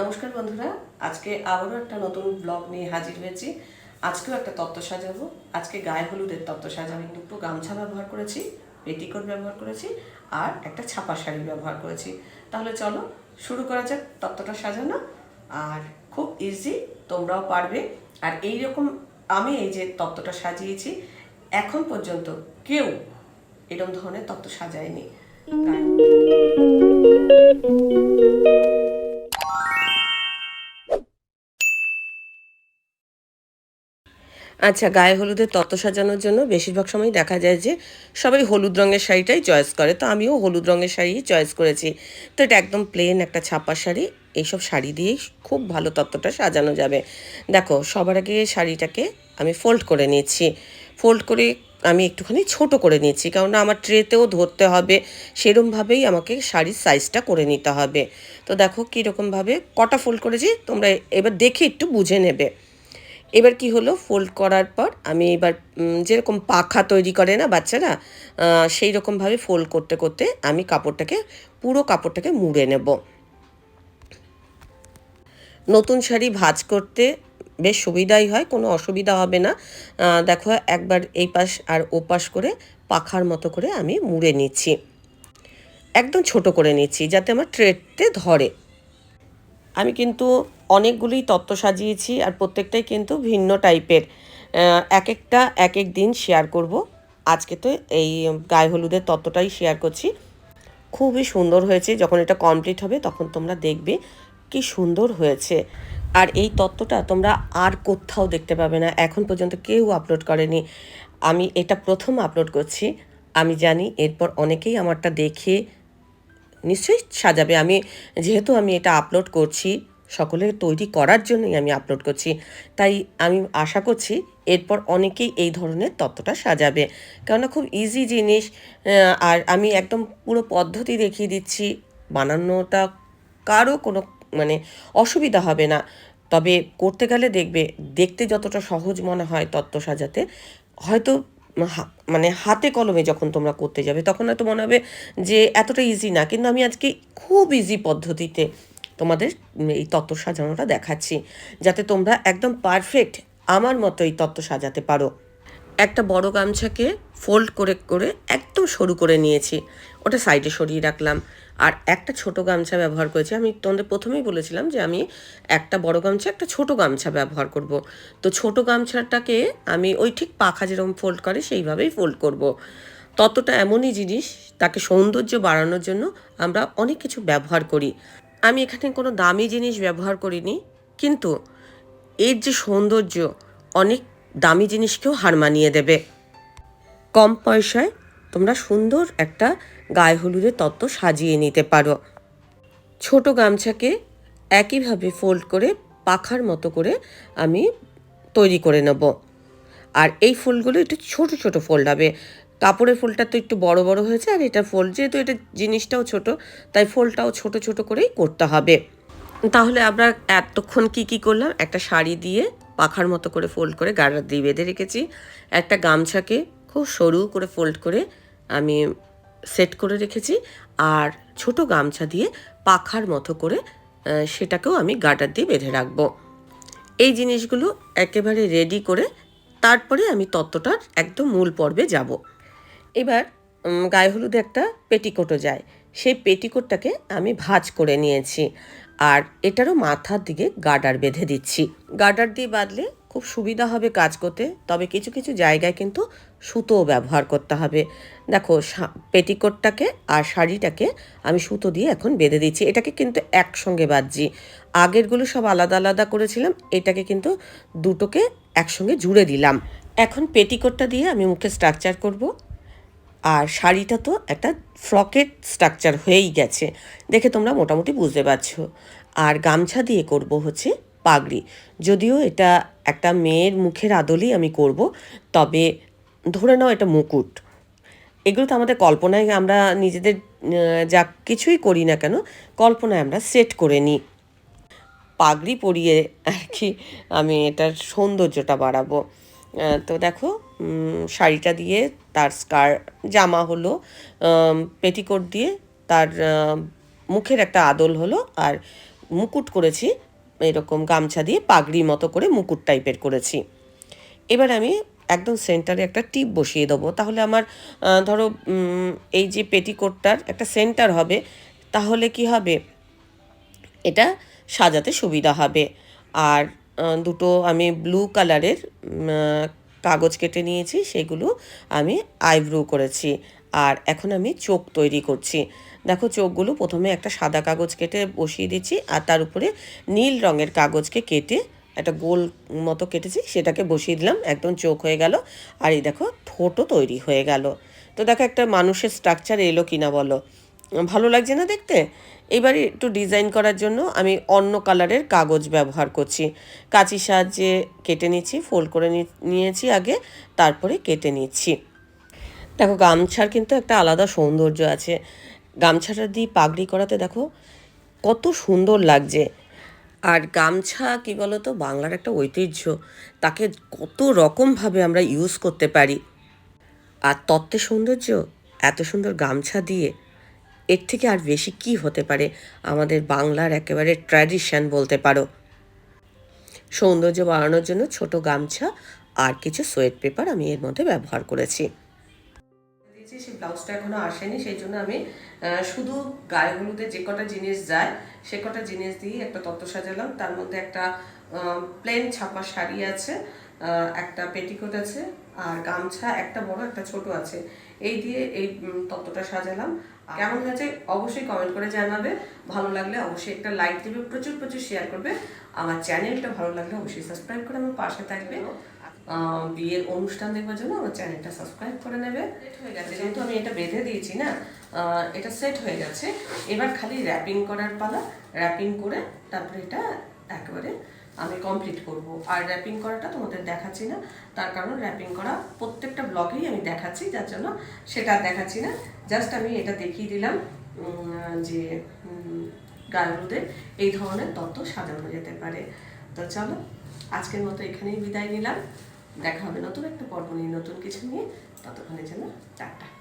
নমস্কার বন্ধুরা, আজকে আবারও একটা নতুন ব্লগ নিয়ে হাজির হয়েছি। আজকেও একটা তত্ত্ব সাজাবো। আজকে গায়ে হলুদের তত্ত্ব সাজাবো। দুটো গামছা ব্যবহার করেছি, পেটিকোট ব্যবহার করেছি, আর একটা ছাপা শাড়ি ব্যবহার করেছি। তাহলে চলো শুরু করা যাক তত্ত্বটা সাজানো। আর খুব ইজি তোমরাও পারবে। আর এই রকম আমি এই যে তত্ত্বটা সাজিয়েছি, এখন পর্যন্ত কেউ এরকম ধরনের তত্ত্ব সাজায়নি। আচ্ছা গায়ে হলুদের তত্ত্ব সাজানোর জন্য বেশিরভাগ সময় দেখা যায় যে সবাই হলুদ রঙের শাড়িটাই চয়েস করে। তো আমিও হলুদ রঙের শাড়ি চয়েস করেছি। তো এটা একদম প্লেন একটা ছাপা শাড়ি। এইসব শাড়ি দিয়েই খুব ভালো তত্ত্বটা সাজানো যাবে। দেখো, সবার আগে শাড়িটাকে আমি ফোল্ড করে নিয়েছি ফোল্ড করে আমি একটুখানি ছোট করে নিয়েছি কারণ আমার ট্রেতেও ধরতে হবে। সেরমভাবেই আমাকে শাড়ির সাইজটা করে নিতে হবে। তো দেখো কীরকমভাবে কটা ফোল্ড করেছি, তোমরা এবার দেখে একটু বুঝে নেবে। এবার কি হলো? ফোল্ড করার পর আমি এবার যেরকম পাখা তৈরি করে না বাচ্চারা সেই রকমভাবে ফোল্ড করতে করতে আমি কাপড়টাকে, পুরো কাপড়টাকে মুড়ে নেব। নতুন শাড়ি ভাঁজ করতে বেশ সুবিধাই হয়, কোনো অসুবিধা হবে না। দেখো, একবার এই পাশ আর ও পাশ করে পাখার মতো করে আমি মুড়ে নিচ্ছি। একদম ছোট করে নিচ্ছি, যাতে আমার ট্রেতে ধরে। আমি কিন্তু অনেকগুলোই তত্ত্ব সাজিয়েছি আর প্রত্যেকটাই কিন্তু ভিন্ন টাইপের। এক একটা এক এক দিন শেয়ার করব। আজকে তো এই গায়ে হলুদের তত্ত্বটাই শেয়ার করছি। খুবই সুন্দর হয়েছে। যখন এটা কমপ্লিট হবে তখন তোমরা দেখবে কি সুন্দর হয়েছে। আর এই তত্ত্বটা তোমরা আর কোথাও দেখতে পাবে না। এখন পর্যন্ত কেউ আপলোড করেনি। আমি এটা প্রথম আপলোড করছি। আমি জানি এরপর অনেকেই আমারটা দেখে নিশ্চয়ই সাজাবে। আমি যেহেতু আমি এটা আপলোড করছি সকলের তৈরি করার জন্যই আমি আপলোড করছি। তাই আমি আশা করছি এরপর অনেকেই এই ধরনের তত্ত্বটা সাজাবে। কেননা খুব ইজি জিনিস আর আমি একদম পুরো পদ্ধতি দেখিয়ে দিচ্ছি, বানানোটা কারও কোনো মানে অসুবিধা হবে না। তবে করতে গেলে দেখবে, দেখতে যতটা সহজ মনে হয় তত্ত্ব সাজাতে, হয়তো মানে হাতে কলমে যখন তোমরা করতে যাবে, তখন হয়তো মনে হবে যে এতটা ইজি না। কিন্তু আমি আজকে খুব ইজি পদ্ধতিতে তোমাদের এই তত্ত্ব সাজানোটা দেখাচ্ছি, যাতে তোমরা একদম পারফেক্ট আমার মতো এই তত্ত্ব সাজাতে পারো। একটা বড় গামছাকে ফোল্ড করে করে একদম সরু করে নিয়েছি, ওটা সাইডে সরিয়ে রাখলাম। আর একটা ছোট গামছা ব্যবহার করেছি, আমি তোমাদের প্রথমেই বলেছিলাম যে আমি একটা বড় গামছা, একটা ছোট গামছা ব্যবহার করব। তো ছোট গামছাটাকে আমি ওই ঠিক পাখা যেরকম ফোল্ড করে, সেইভাবেই ফোল্ড করব। ততটা এমনই জিনিস, তাকে সৌন্দর্য বাড়ানোর জন্য আমরা অনেক কিছু ব্যবহার করি। আমি এখানে কোনো দামি জিনিস ব্যবহার করিনি, কিন্তু এর যে সৌন্দর্য অনেক দামি জিনিসকেও হার মানিয়ে দেবে। কম পয়সায় তোমরা সুন্দর একটা গায়ে হলুদের তত্ত্ব সাজিয়ে নিতে পারো। ছোট গামছাকে একইভাবে ফোল্ড করে পাখার মতো করে আমি তৈরি করে নেব। আর এই ফুলগুলো একটু ছোট ছোট ফোল্ড হবে। কাপড়ের ফোলটা তো একটু বড় বড় হয়েছে আর এটা ফোল্ড যেহেতু এটা জিনিসটাও ছোট, তাই ফোলটাও ছোট ছোট করেই করতে হবে। তাহলে আমরা এতক্ষণ কি কি করলাম? একটা শাড়ি দিয়ে পাখার মতো করে ফোল্ড করে গাড়া দিয়ে বেঁধে রেখেছি। একটা গামছাকে খুব সরু করে ফোল্ড করে আমি সেট করে রেখেছি আর ছোট গামছা দিয়ে পাখার মতো করে সেটাকেও আমি গার্ডার দিয়ে বেঁধে রাখব। এই জিনিসগুলো একেবারে রেডি করে তারপরে আমি তত্ত্বটার একদম মূল পর্বে যাব। এবার গায়ে হলুদে একটা পেটিকোটও যায়। সেই পেটিকোটটাকে আমি ভাঁজ করে নিয়েছি আর এটারও মাথার দিকে গার্ডার বেঁধে দিচ্ছি। গার্ডার দিয়ে বাঁধলে খুব সুবিধা হবে কাজ করতে, তবে কিছু কিছু জায়গায় কিন্তু সুতোও ব্যবহার করতে হবে। দেখো পেটিকোটটাকে আর শাড়িটাকে আমি সুতো দিয়ে এখন বেঁধে দিচ্ছি। এটাকে কিন্তু একসঙ্গে বাঁধছি। আগেরগুলো সব আলাদা আলাদা করেছিলাম, এটাকে কিন্তু দুটোকে একসঙ্গে জুড়ে দিলাম। এখন পেটিকোটটা দিয়ে আমি মুখে স্ট্রাকচার করব। আর শাড়িটা তো একটা ফ্রকের স্ট্রাকচার হয়েই গেছে। দেখে তোমরা মোটামুটি বুঝতে পারছ। আর গামছা দিয়ে করব হচ্ছে পাগড়ি। যদিও এটা একটা মেয়ের মুখের আদলেই আমি করব, তবে ধরে নাও এটা মুকুট। এগুলো তো আমাদের কল্পনায় আমরা নিজেদের যা কিছুই করি না কেন, কল্পনায় আমরা সেট করে নিই। পাগড়ি পরিয়ে আর কি আমি এটার সৌন্দর্যটা বাড়াবো। তো দেখো শাড়িটা দিয়ে তার স্কার জামা হলো পেটিকোট দিয়ে তার মুখের একটা আদল হলো আর মুকুট করেছি, এরকম গামছা দিয়ে পাগড়ি মতো করে মুকুট টাইপের করেছি। এবার আমি একদম সেন্টারে একটা টিপ বসিয়ে দেবো। তাহলে আমার ধরো এই যে পেটিকোটটার একটা সেন্টার হবে, তাহলে কি হবে? এটা সাজাতে সুবিধা হবে। আর দুটো আমি ব্লু কালারের কাগজ কেটে নিয়েছি, সেগুলো আমি আইব্রু করেছি আর এখন আমি চোখ তৈরি করছি। দেখো চোখগুলো প্রথমে একটা সাদা কাগজ কেটে বসিয়ে দিচ্ছি আর তার উপরে নীল রঙের কাগজকে কেটে একটা গোল মতো কেটেছি, সেটাকে বসিয়ে দিলাম, একদম চোখ হয়ে গেল আর এই দেখো ঠোঁটও তৈরি হয়ে গেল। তো দেখো একটা মানুষের স্ট্রাকচার এলো কিনা বলো। ভালো লাগছে না দেখতে? এবারে একটু ডিজাইন করার জন্য আমি অন্য কালারের কাগজ ব্যবহার করছি। কাঁচির সাহায্যে কেটে নিচ্ছি ফোল্ড করে নিয়েছি আগে, তারপরে কেটে নিচ্ছি। দেখো, গামছার কিন্তু একটা আলাদা সৌন্দর্য আছে। গামছাটা দিয়ে পাগড়ি করাতে দেখো, কত সুন্দর লাগছে। আর গামছা, কি বলতো, বাংলার একটা ঐতিহ্য, তাকে কত রকমভাবে আমরা ইউজ করতে পারি। আর তত্ত্বের সৌন্দর্য, এত সুন্দর গামছা দিয়ে এর থেকে আর বেশি কি হতে পারে? আমাদের বাংলার একেবারে ট্র্যাডিশন বলতে পারো। সৌন্দর্য বাড়ানোর জন্য ছোট গামছা আর কিছু সোয়েট পেপার আমি এর মধ্যে ব্যবহার করেছি। সেই ব্লাউজটা এখনও আসেনি, সেই জন্য আমি শুধু গায়ে হলুদে যে কটা জিনিস যায়, সে কটা জিনিস দিয়ে একটা তত্ত্ব সাজালাম। তার মধ্যে একটা প্লেন ছাপা শাড়ি আছে একটা পেটিকোট আছে, আর গামছা, একটা বড়, একটা ছোট আছে। এই দিয়ে এই তত্ত্বটা সাজালাম। কেমন হয়েছে অবশ্যই কমেন্ট করে জানাবে। ভালো লাগলে অবশ্যই একটা লাইক দেবে প্রচুর প্রচুর শেয়ার করবে। আমার চ্যানেলটা ভালো লাগলে অবশ্যই সাবস্ক্রাইব করে আমার পাশে থাকবে। বিয়ের অনুষ্ঠান দেখবার জন্য আমার চ্যানেলটা সাবস্ক্রাইব করে নেবে। হয়ে গেছে। যেহেতু আমি এটা বেঁধে দিয়েছি না এটা সেট হয়ে গেছে। এবার খালি র্যাপিং করার পালা। র্যাপিং করে তারপরে এটা একেবারে আমি কমপ্লিট করব। আর র্যাপিং করাটা তোমাদের দেখাচ্ছি না। তার কারণ র্যাপিং করা প্রত্যেকটা ব্লগেই আমি দেখাচ্ছি যার জন্য সেটা দেখাচ্ছি না। জাস্ট আমি এটা দেখিয়ে দিলাম যে উম, গায়ে এই ধরনের তত্ত্ব সাজানো যেতে পারে। তো চলো আজকের মতো এখানেই বিদায় নিলাম। দেখা হবে নতুন একটা পর্ব নিয়ে নতুন কিছু নিয়ে। ততক্ষণের জন্য টাটা।